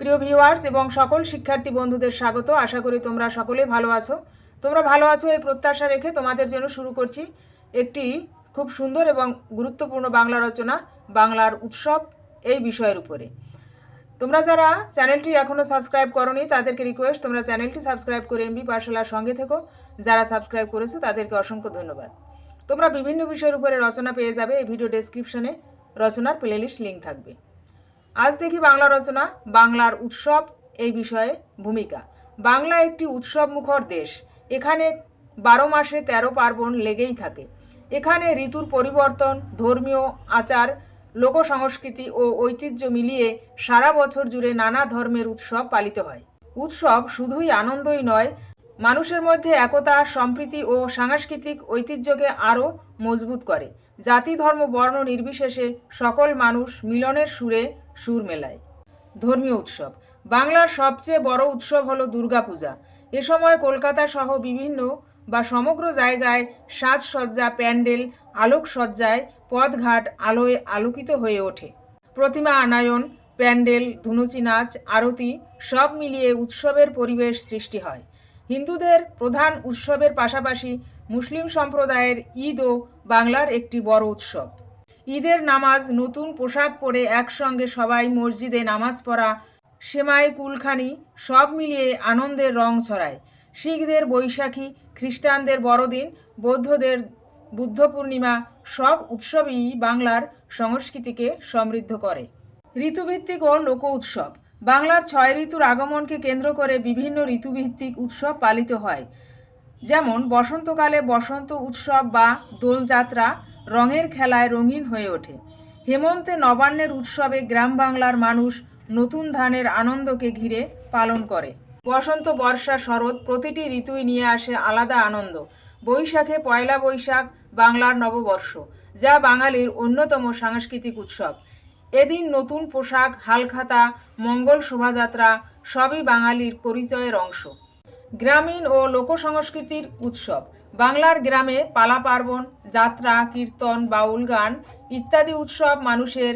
প্রিয় ভিউয়ার্স এবং সকল শিক্ষার্থী বন্ধুদের স্বাগত। আশা করি তোমরা সকলে ভালো আছো। তোমরা ভালো আছো এই প্রত্যাশা রেখে তোমাদের জন্য শুরু করছি একটি খুব সুন্দর এবং গুরুত্বপূর্ণ বাংলা রচনা, বাংলার উৎসব এই বিষয়ের উপরে। তোমরা যারা চ্যানেলটি এখনও সাবস্ক্রাইব করনি, তাদেরকে রিকোয়েস্ট তোমরা চ্যানেলটি সাবস্ক্রাইব করে এমবি পাঠশালার সঙ্গে থেকো। যারা সাবস্ক্রাইব করেছ, তাদেরকে অসংখ্য ধন্যবাদ। তোমরা বিভিন্ন বিষয়ের উপরে রচনা পেয়ে যাবে। এই ভিডিও ডেসক্রিপশনে রচনার প্লেলিস্ট লিঙ্ক থাকবে। আজ দেখি বাংলা রচনা, বাংলার উৎসব এই বিষয়ে ভূমিকা। বাংলা একটি উৎসব মুখর দেশ। এখানে বারো মাসে তেরো পার্বণ লেগেই থাকে। এখানে ঋতুর পরিবর্তন, ধর্মীয় আচার, লোকসংস্কৃতি ও ঐতিহ্য মিলিয়ে সারা বছর জুড়ে নানা ধর্মের উৎসব পালিত হয়। উৎসব শুধুই আনন্দই নয়, মানুষের মধ্যে একতা, সম্প্রীতি ও সাংস্কৃতিক ঐতিহ্যকে আরও মজবুত করে। জাতি, ধর্ম, বর্ণ নির্বিশেষে সকল মানুষ মিলনের সুরে সুর মেলায় ধর্মীয় উৎসব। বাংলার সবচেয়ে বড় উৎসব হলো দুর্গাপূজা। এ সময় কলকাতা সহ বিভিন্ন বা সমগ্র জায়গায় সাজসজ্জা, প্যান্ডেল, আলোকসজ্জায় পথঘাট আলোয় আলোকিত হয়ে ওঠে। প্রতিমা আনায়ন, প্যান্ডেল, ধুনুচি নাচ, আরতি সব মিলিয়ে উৎসবের পরিবেশ সৃষ্টি হয়। হিন্দুদের প্রধান উৎসবের পাশাপাশি মুসলিম সম্প্রদায়ের ঈদও বাংলার একটি বড় উৎসব। ঈদের নামাজ, নতুন পোশাক পরে একসঙ্গে সবাই মসজিদে নামাজ পড়া, সেমাই, কুলখানি, সব মিলিয়ে আনন্দের রং ছড়ায়। শিখদের বৈশাখী, খ্রিস্টানদের বড়দিন, বৌদ্ধদের বুদ্ধ পূর্ণিমা সব উৎসবই বাংলার সংস্কৃতিকে সমৃদ্ধ করে। ঋতুভিত্তিক ও লোক উৎসব। বাংলার ছয় ঋতুর আগমনকে কেন্দ্র করে বিভিন্ন ঋতুভিত্তিক উৎসব পালিত হয়। যেমন বসন্তকালে বসন্ত উৎসব বা দোলযাত্রা রঙের খেলায় রঙিন হয়ে ওঠে। হেমন্তে নবান্নের উৎসবে গ্রাম বাংলার মানুষ নতুন ধানের আনন্দকে ঘিরে পালন করে। বসন্ত, বর্ষা, শরৎ প্রতিটি ঋতুই নিয়ে আসে আলাদা আনন্দ। বৈশাখে পয়লা বৈশাখ বাংলার নববর্ষ, যা বাঙালির অন্যতম সাংস্কৃতিক উৎসব। এদিন নতুন পোশাক, হালখাতা, মঙ্গল শোভাযাত্রা সবই বাঙালির পরিচয়ের অংশ। গ্রামীণ ও লোক সংস্কৃতির উৎসব। বাংলার গ্রামে পালা পার্বণ, যাত্রা, কীর্তন, বাউল গান ইত্যাদি উৎসব মানুষের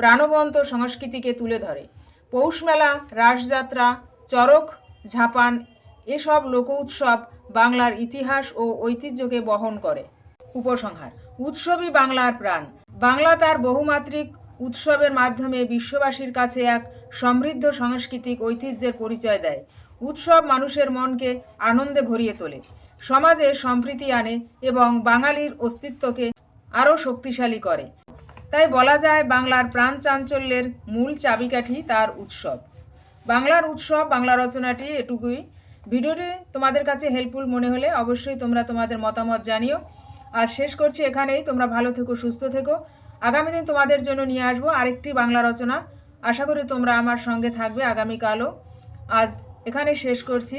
প্রাণবন্ত সংস্কৃতিকে তুলে ধরে। পৌষ মেলা, রাসযাত্রা চরক ঝাপান এসব লোক উৎসব বাংলার ইতিহাস ও ঐতিহ্যকে বহন করে। উপসংহার, উৎসবই বাংলার প্রাণ। বাংলা তার বহুমাত্রিক উৎসবের মাধ্যমে বিশ্ববাসীর কাছে এক সমৃদ্ধ সাংস্কৃতিক ঐতিহ্যের পরিচয় দেয়। উৎসব মানুষের মনকে আনন্দে ভরিয়ে তোলে। সমাজে সম্প্রীতি আনে এবং বাঙালির অস্তিত্বকে আরও শক্তিশালী করে। তাই বলা যায় বাংলার প্রাণ চাঞ্চল্যের মূল চাবিকাঠি তার উৎসব। বাংলার উৎসব, বাংলা রচনাটি এটুকুই। ভিডিওটি তোমাদের কাছে হেল্পফুল মনে হলে অবশ্যই তোমরা তোমাদের মতামত জানিও। আজ শেষ করছি এখানেই। তোমরা ভালো থেকো, সুস্থ থেকো। আগামী দিন তোমাদের জন্য নিয়ে আসব আরেকটি বাংলা রচনা। আশা করি তোমরা আমার সঙ্গে থাকবে আগামীকালও। আজ এখানে শেষ করছি।